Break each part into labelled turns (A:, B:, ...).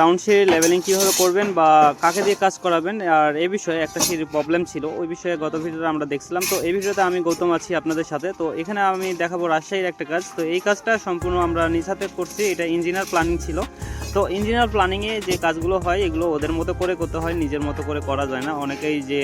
A: Round সিঁড়ি leveling কীভাবে করবেন বা কাকে দিয়ে কাজ করাবেন, আর এ বিষয়ে একটা সিঁড়ির প্রবলেম ছিল, ওই বিষয়ে গত ভিডিওতে আমরা দেখছিলাম। তো এই ভিডিওতে আমি গৌতম আছি আপনাদের সাথে। তো এখানে আমি দেখাবো রাজশাহীর একটা কাজ। তো এই কাজটা সম্পূর্ণ আমরা নিজ হাতে করছি। এটা ইঞ্জিনিয়ার প্ল্যানিং ছিল। তো ইঞ্জিনিয়ার প্ল্যানিংয়ে যে কাজগুলো হয়, এগুলো ওদের মতো করে করতে হয়, নিজের মতো করে করা যায় না। অনেকেই যে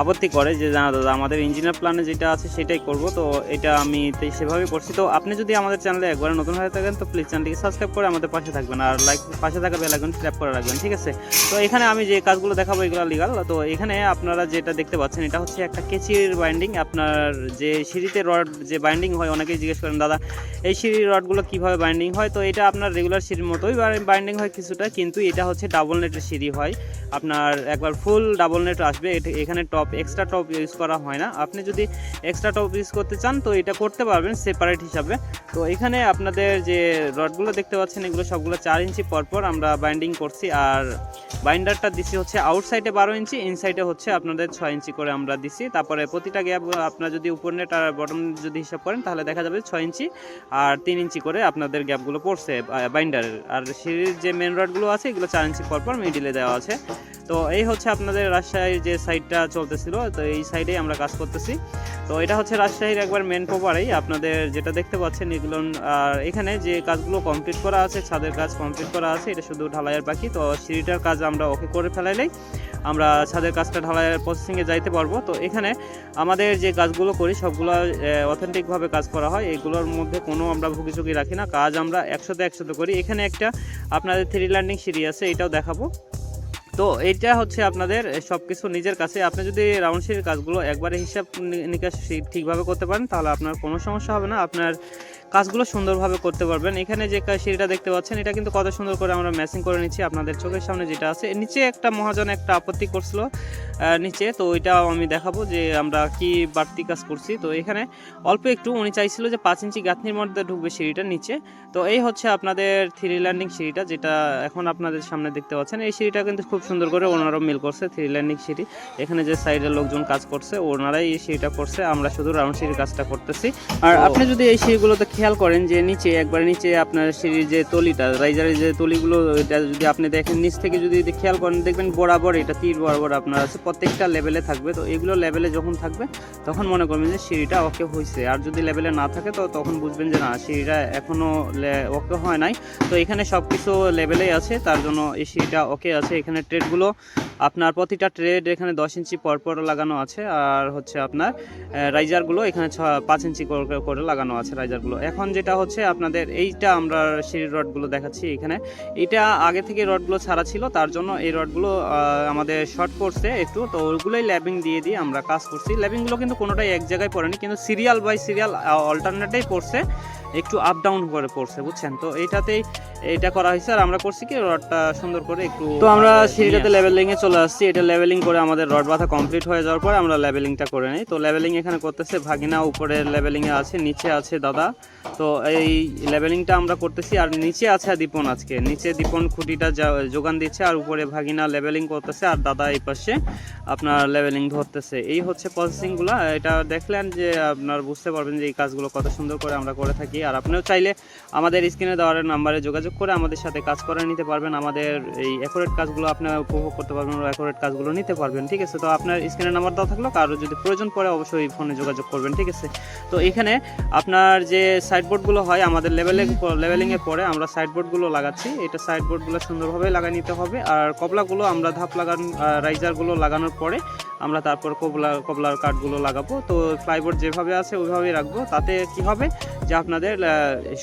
A: আপত্তি করে যে জানা দাদা, আমাদের ইঞ্জিনিয়ার প্ল্যানে যেটা আছে সেটাই করব। তো এটা আমি তাই সেভাবেই করছি। তো আপনি যদি আমাদের চ্যানেলে একবার নতুন হয়ে থাকেন, তো প্লিজ চ্যানেলটিকে সাবস্ক্রাইব করে আমাদের পাশে থাকবেন আর লাইক পাশে থাকা বেল আইকন ট্যাপ করে রাখবেন, ঠিক আছে? তো এখানে আমি যে কাজগুলো দেখাবো এগুলো লিগাল তো এখানে আপনারা যেটা দেখতে পাচ্ছেন, এটা হচ্ছে একটা কেচির বাইন্ডিং আপনার যে সিঁড়িতে রড যে বাইন্ডিং হয়, অনেকেই জিজ্ঞেস করেন, দাদা, এই সিঁড়ির রডগুলো কীভাবে বাইন্ডিং হয়? তো এটা আপনার রেগুলার সিঁড়ির মতোই বাইন্ডিং হয় কিছুটা, কিন্তু এটা হচ্ছে ডাবল নেটের সিঁড়ি হয়। আপনার একবার ফুল ডাবল নেট আসবে। এখানে টপ এক্সট্রা টপ ইউজ করা হয় না। আপনি যদি এক্সট্রা টপ ইউজ করতে চান, তো এটা করতে পারবেন সেপারেট হিসাবে। তো এখানে আপনাদের যে রডগুলো দেখতে পাচ্ছেন, এগুলো সবগুলো চার ইঞ্চি পরপর আমরা বাইন্ডিং করছি। আর বাইন্ডারটা দিছি হচ্ছে আউটসাইডে বারো ইঞ্চি ইনসাইডে হচ্ছে আপনাদের ছয় ইঞ্চি করে আমরা দিছি। তারপরে প্রতিটা গ্যাপ আপনার যদি উপর নেট আর বটম যদি হিসাব করেন, তাহলে দেখা যাবে ছয় ইঞ্চি আর তিন ইঞ্চি করে আপনাদের গ্যাপগুলো পড়ছে বাইন্ডারের আর সিঁড়ির যে মেন রডগুলো আছে, এগুলো চার ইঞ্চি পরপর মিডিলে দেওয়া আছে। তো এই হচ্ছে আপনাদের রাজশাহীর যে সাইডটা চলতেছিল, তো এই সাইডেই আমরা কাজ করতেছি। তো এটা হচ্ছে রাজশাহীর একবার মেন প্রপারেই। আপনাদের যেটা দেখতে পাচ্ছেন এগুলো আর এখানে যে কাজগুলো কমপ্লিট করা আছে, ছাদের কাজ কমপ্লিট করা আছে, এটা শুধু ঢালাইয়ের বাকি। তো সিঁড়িটার কাজ আমরা ওকে করে ফেলাইলেই আমরা ছাদের কাজটা ঢালাইয়ের প্রসেসিংয়ে যাইতে পারব। তো এখানে আমাদের যে কাজগুলো করি, সবগুলো অথেন্টিকভাবে কাজ করা হয়। এগুলোর মধ্যে কোনো আমরা ভুগিচুকি রাখি না। কাজ আমরা একশোতে একশোতে করি। এখানে একটা আপনাদের থ্রি ল্যান্ডিং সিঁড়ি আছে, এটাও দেখাবো। তো এটা হচ্ছে আপনাদের সব কিছু নিজের কাছে। আপনি যদি রাউন্ড শিটের কাজগুলো একবারে হিসাব নিকাশ ঠিকভাবে করতে পারেন, তাহলে আপনার কোনো সমস্যা হবে না। আপনার কাজগুলো সুন্দরভাবে করতে পারবেন। এখানে যে সিঁড়িটা দেখতে পাচ্ছেন, এটা কিন্তু কত সুন্দর করে আমরা ম্যাচিং করে নিচ্ছি আপনাদের চোখের সামনে যেটা আছে। নিচে একটা মহাজন একটা আপত্তি করছিল। নিচে। তো ওইটাও আমি দেখাবো যে আমরা কি বাড়তি কাজ করছি। তো এখানে অল্প একটু উনি চাইছিল যে পাঁচ ইঞ্চি গাঁথনির মধ্যে ঢুকবে সিঁড়িটা নিচে। তো এই হচ্ছে আপনাদের থ্রি ল্যান্ডিং সিঁড়িটা যেটা এখন আপনাদের সামনে দেখতে পাচ্ছেন। এই সিঁড়িটা কিন্তু খুব সুন্দর করে ওনারাও মিল করছে থ্রি ল্যান্ডিং সিঁড়ি। এখানে যে সাইডের লোকজন কাজ করছে ওনারাই এই সিঁড়িটা করছে। আমরা শুধু রাউন্ড সিঁড়ির কাজটা করতেছি। আর আপনি যদি এই সিঁড়িগুলোতে খেয়াল করেন যে নিচে একবার নিচে আপনার সিঁড়ির যে তলিটা রাইজারের যে তলিগুলো এটা যদি আপনি দেখেন নিচ থেকে যদি খেয়াল করেন দেখবেন বরাবর এটা তীর বরাবর আপনার আছে প্রত্যেকটা লেভেলে থাকবে। তো এগুলো লেভেলে যখন থাকবে, তখন মনে করবেন যে সিঁড়িটা ওকে হয়েছে আর যদি লেভেলে না থাকে, তো তখন বুঝবেন যে না, সিঁড়িটা এখনও ওকে হয় নাই। তো এখানে সব কিছু লেভেলেই আছে, তার জন্য এই সিঁড়িটা ওকে আছে। এখানে ট্রেডগুলো আপনার প্রতিটা ট্রেড এখানে দশ ইঞ্চি পরপর লাগানো আছে আর হচ্ছে আপনার রাইজারগুলো এখানে ছ পাঁচ ইঞ্চি করে- করে লাগানো আছে রাইজারগুলো এখন যেটা হচ্ছে আপনাদের এইটা আমরা সিঁড়ির রডগুলো দেখাচ্ছি এখানে। এটা আগে থেকে রডগুলো ছাড়া ছিল তার জন্য এই রডগুলো আমাদের শর্ট করছে একটু তো ওইগুলোই ল্যাবিং দিয়ে দিয়ে আমরা কাজ করছি। ল্যাবিংগুলো কিন্তু কোনোটাই এক জায়গায় পড়েনি কিন্তু সিরিয়াল বাই সিরিয়াল অল্টারনেটেই পড়ছে একটু আপ ডাউন করে পড়ছে বুঝছেন? তো এইটাতেই এটা করা হয়েছে আর আমরা করছি কি রডটা সুন্দর করে একটু তো আমরা সিঁড়িটাতে লেভেলিং এ চলে আসছি, এটা লেভেলিং করে আমাদের রড বাঁধা কমপ্লিট হয়ে যাওয়ার পর আমরা লেভেলিংটা করে নিই। তো লেভেলিং এখানে করতেছে ভাগিনা, উপরে লেভেলিং এ আছে, নিচে আছে দাদা। তো এই লেভেলিংটা আমরা করতেছি, আর নিচে আছে দীপন আজকে। নিচে দীপন খুঁটিটা যোগান দিচ্ছে, আর উপরে ভাগিনা লেভেলিং করতেছে, আর দাদা এই পাশে আপনার লেভেলিং ধরতেছে। এই হচ্ছে প্রসেসিংগুলো এটা দেখলেন যে আপনার বুঝতে পারবেন যে এই কাজগুলো কত সুন্দর করে আমরা করে থাকি। আর আপনিও চাইলে আমাদের স্ক্রিনে দেওয়ার নাম্বারে যোগাযোগ করে আমাদের সাথে কাজ করে নিতে পারবেন। আমাদের এই অ্যাকোরেট কাজগুলো আপনারা উপভোগ করতে পারবেন। ও অ্যাকোরেট কাজগুলো নিতে পারবেন, ঠিক আছে? তো আপনার স্ক্রিনে নাম্বার দেওয়া থাকল, কারও যদি প্রয়োজন পড়ে অবশ্যই ফোনে যোগাযোগ করবেন, ঠিক আছে? তো এখানে আপনার যে সাইডবোর্ডগুলো হয়, আমাদের লেভেলে লেভেলিংয়ে পরে আমরা সাইডবোর্ডগুলো লাগাচ্ছি। এটা সাইডবোর্ডগুলো সুন্দরভাবে লাগিয়ে নিতে হবে। আর কবলাগুলো আমরা ধাপ লাগান রাইজারগুলো লাগানোর পরে আমরা তারপর কবলা, কবলার কাঠগুলো লাগাবো। তো ফ্লাইবোর্ড যেভাবে আছে, ওইভাবেই রাখব। তাতে কি হবে? যে আপনাদের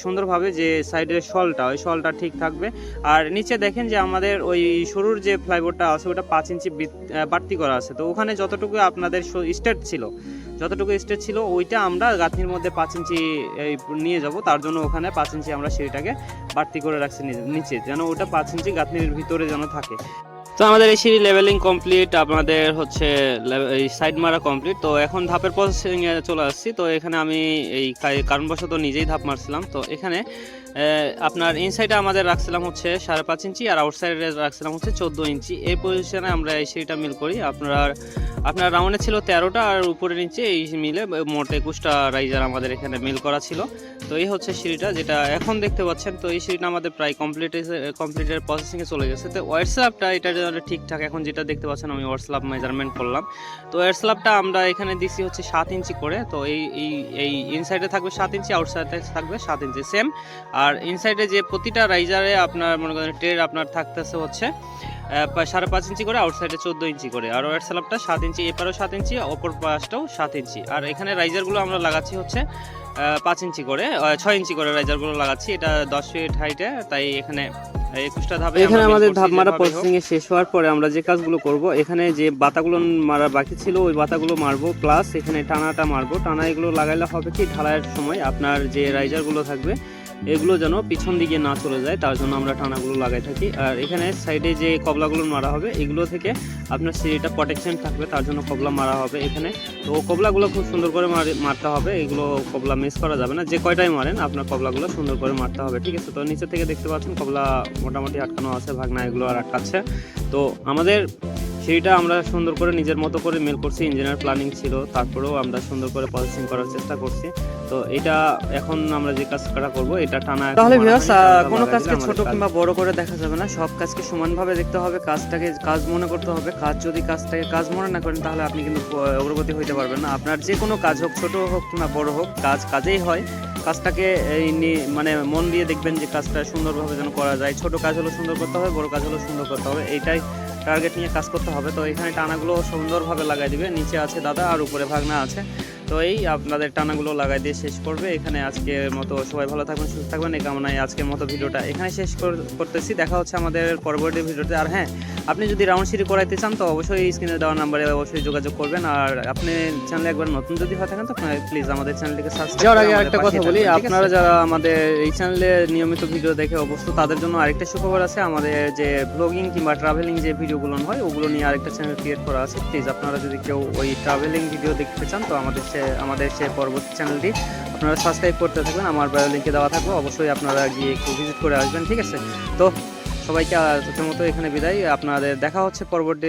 A: সুন্দরভাবে যে সাইডের শলটা, ওই শলটা ঠিক থাকবে। আর নিচে দেখেন যে আমাদের ওই শুরুর যে ফ্লাইবোর্ডটা আছে ওটা পাঁচ ইঞ্চি বাড়তি করা আছে। তো ওখানে যতটুকু আপনাদের স্টেট ছিল, যতটুকু স্টেট ছিল, ওইটা আমরা গাঁথনির মধ্যে পাঁচ ইঞ্চি নিয়ে যাব। তার জন্য ওখানে পাঁচ ইঞ্চি আমরা সিঁড়িটাকে বাড়তি করে রাখছি নিচে, যেন ওটা পাঁচ ইঞ্চি গাঁথনির ভিতরে যেন থাকে। তো আমাদের এই সিঁড়ি লেভেলিং কমপ্লিট আমাদের হচ্ছে এই সাইড মারা কমপ্লিট তো এখন ধাপের প্রসেসিং এ চলে আসছি। তো এখানে আমি এই কারণবশত নিজেই ধাপ মারছিলাম। তো এখানে আপনার ইনসাইডে আমাদের রাখছিলাম হচ্ছে সাড়ে পাঁচ ইঞ্চি আর আউটসাইডে রাখছিলাম হচ্ছে চোদ্দ ইঞ্চি। এই পজিশনে আমরা এই সিঁড়িটা মিল করি। আপনার আপনার রাউন্ডে ছিল তেরোটা আর উপরে নিচে এই মিলে মোট একুশটা রাইজার আমাদের এখানে মিল করা ছিল। তো এই হচ্ছে সিঁড়িটা যেটা এখন দেখতে পাচ্ছেন। তো এই সিঁড়িটা আমাদের প্রায় কমপ্লিট কমপ্লিটের প্রসেসিংয়ে চলে গেছে। তো হোয়াটসঅ্যাপটা এটা যেন ঠিকঠাক। এখন যেটা দেখতে পাচ্ছেন, আমি ওয়ার স্ল্যাব মেজারমেন্ট করলাম। তো ওয়ার স্ল্যাবটা আমরা এখানে দিছি হচ্ছে সাত ইঞ্চি করে। তো এই এই এই ইনসাইডে থাকবে সাত ইঞ্চি আউটসাইডে থাকবে সাত ইঞ্চি সেম আর ইনসাইডে যে প্রতিটা রাইজারে আপনার, মনে করেন ট্রের আপনার থাকতেছে হচ্ছে সাড়ে পাঁচ ইঞ্চি করে আউটসাইডে চোদ্দ ইঞ্চি করে। আর ওয়ার সাত ইঞ্চি, এপারেও সাত ইঞ্চি, অপর পাশটাও সাত ইঞ্চি। আর এখানে রাইজারগুলো আমরা লাগাচ্ছি হচ্ছে পাঁচ ইঞ্চি করে ছয় ইঞ্চি করে রাইজারগুলো লাগাচ্ছি। এটা দশ ফিট হাইটে তাই এখানে এখানে আমাদের ধাপ মারা প্রসেসিং এ শেষ হওয়ার পরে আমরা যে কাজগুলো করব এখানে যে বাতাগুলো মারা বাকি ছিল ওই বাতাগুলো মারবো প্লাস এখানে টানাটা মারবো। টানা এগুলো লাগাইলে হবে কি ঢালাইয়ের সময় আপনার যে রাইজারগুলো থাকবে এগুলো যেন পিছন দিকে না চলে যায়, তার জন্য আমরা টানাগুলো লাগাই থাকি। আর এখানে সাইডে যে কবলাগুলো মারা হবে, এগুলো থেকে আপনার সিঁড়িটা প্রোটেকশন থাকবে, তার জন্য কবলা মারা হবে এখানে। তো কবলাগুলো খুব সুন্দর করে মারি- মারতে হবে, এগুলো কবলা মিস করা যাবে না। যে কয়টাই মারেন, আপনার কবলাগুলো সুন্দর করে মারতে হবে, ঠিক আছে? তো নিচে থেকে দেখতে পাচ্ছেন, কবলা মোটামুটি আটকানো আছে, ভাগনা এগুলো আর আটকাচ্ছে। তো আমাদের সেইটা আমরা সুন্দর করে নিজের মতো করে মেল করছি ইঞ্জিনিয়ার প্ল্যানিং ছিল তারপরেও আমরা সুন্দর করে প্রসেসিং করার চেষ্টা করছি। তো এটা এখন আমরা যে কাজটা করব এটা টানা তাহলে ভিউয়ার্স কোনো কাজকে ছোট কিংবা বড় করে দেখা যাবে না সব কাজকে সমানভাবে দেখতে হবে কাজটাকে কাজ মনে করতে হবে কাজ যদি কাজটাকে কাজ মনে না করেন তাহলে আপনি কিন্তু অগ্রগতি হইতে পারবেন না। আপনার যে কোনো কাজ হোক ছোট হোক কিংবা বড় হোক কাজ কাজেই হয়। কাজটাকে এই মানে মন দিয়ে দেখবেন যে কাজটা সুন্দরভাবে যেন করা যায়। ছোট কাজ হলো সুন্দর করতে হবে বড় কাজ হলো সুন্দর করতে হবে এইটাই টার্গেট নিয়ে কাজ করতে হবে। তো এখানে টানাগুলো সুন্দরভাবে লাগাই দিবে। নিচে আছে দাদা আর উপরে ভাগনা আছে। তো এই আপনাদের টানাগুলো লাগাই দিয়ে শেষ করবে। এখানে আজকের মতো সবাই ভালো থাকবেন সুস্থ থাকবেন। এই কামনায় আজকের মতো ভিডিওটা এখানে শেষ কর- করতেছি। দেখা হচ্ছে আমাদের পরবর্তী ভিডিওতে। আর হ্যাঁ আপনি যদি রাউন্ড সিঁড়ি করাইতে চান তো অবশ্যই স্ক্রিনে দেওয়া নাম্বারে অবশ্যই যোগাযোগ করবেন। আর আপনি চ্যানেলে একবার নতুন যদি হয়ে থাকেন তো প্লিজ আমাদের চ্যানেলটিকে সাবস্ক্রাইব যাওয়ার আগে একটা কথা বলি আপনারা যারা আমাদের এই চ্যানেলে নিয়মিত ভিডিও দেখে অবস্থ তাদের জন্য আরেকটা সুখবর আছে। আমাদের যে ব্লগিং কিংবা ট্রাভেলিং যে ভিডিওগুলো হয় ওগুলো নিয়ে আরেকটা চ্যানেল ক্রিয়েট করা আছে। প্লিজ আপনারা যদি কেউ ওই ট্রাভেলিং ভিডিও দেখতে চান তো আমাদের সে আমাদের সে পরবর্তী চ্যানেলটি। আপনারা সাবস্ক্রাইব করতে থাকবেন, আমার বায়ো লিঙ্কে দেওয়া থাকবে। অবশ্যই আপনারা গিয়ে একটু ভিজিট করে আসবেন, ঠিক আছে? তো সবাইকে আজকের মতো এখানে বিদায়। আপনাদের দেখা হচ্ছে পরবর্তী